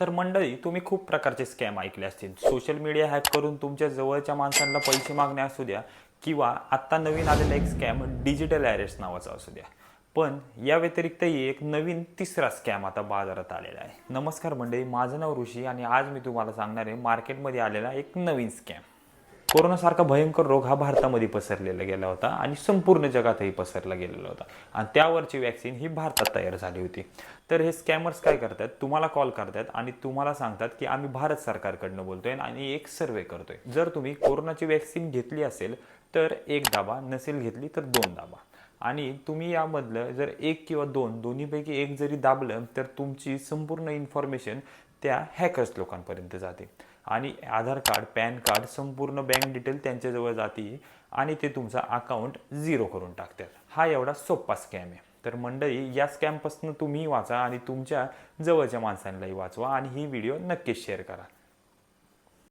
तर मंडळी तुम्ही खूप प्रकारचे स्कॅम ऐकले असतील. सोशल मीडिया हॅक करून तुमच्या जवळच्या माणसांना पैसे मागणे असू द्या किंवा आत्ता नवीन आलेला एक स्कॅम डिजिटल अरेस्ट नावाचा असू द्या. पण या व्यतिरिक्तही एक नवीन तिसरा स्कॅम आता बाजारात आलेला आहे. नमस्कार मंडळी माझं नाव ऋषी आणि आज मी तुम्हाला सांगणार आहे मार्केटमध्ये आलेला एक नवीन स्कॅम कोरोनासारखा भयंकर रोग हा भारतामध्ये पसरलेला गेला होता आणि संपूर्ण जगातही पसरला गेलेला होता. आणि त्यावरची वॅक्सिन ही भारतात तयार झाली होती. तर हे स्कॅमर्स काय करतात? तुम्हाला कॉल करतात आणि तुम्हाला सांगतात की आम्ही भारत सरकारकडनं बोलतोय आणि एक सर्वे करतोय. जर तुम्ही कोरोनाची वॅक्सिन घेतली असेल तर एक दाबा नसेल घेतली तर दोन दाबा. आणि तुम्ही यामधलं जर एक किंवा दोन दोन्हीपैकी एक जरी दाबलं तर तुमची संपूर्ण इन्फॉर्मेशन त्या हॅकर्स लोकांपर्यंत जाते. आणि आधार कार्ड पॅन कार्ड संपूर्ण बँक डिटेल त्यांच्याजवळ जाते आणि ते तुमचा अकाउंट झिरो करून टाकतात. हा एवढा सोपा स्कॅम आहे. तर मंडळी या स्कॅमपासून तुम्ही वाचा आणि तुमच्या जवळच्या माणसांनाही वाचवा आणि ही व्हिडिओ नक्कीच शेअर करा.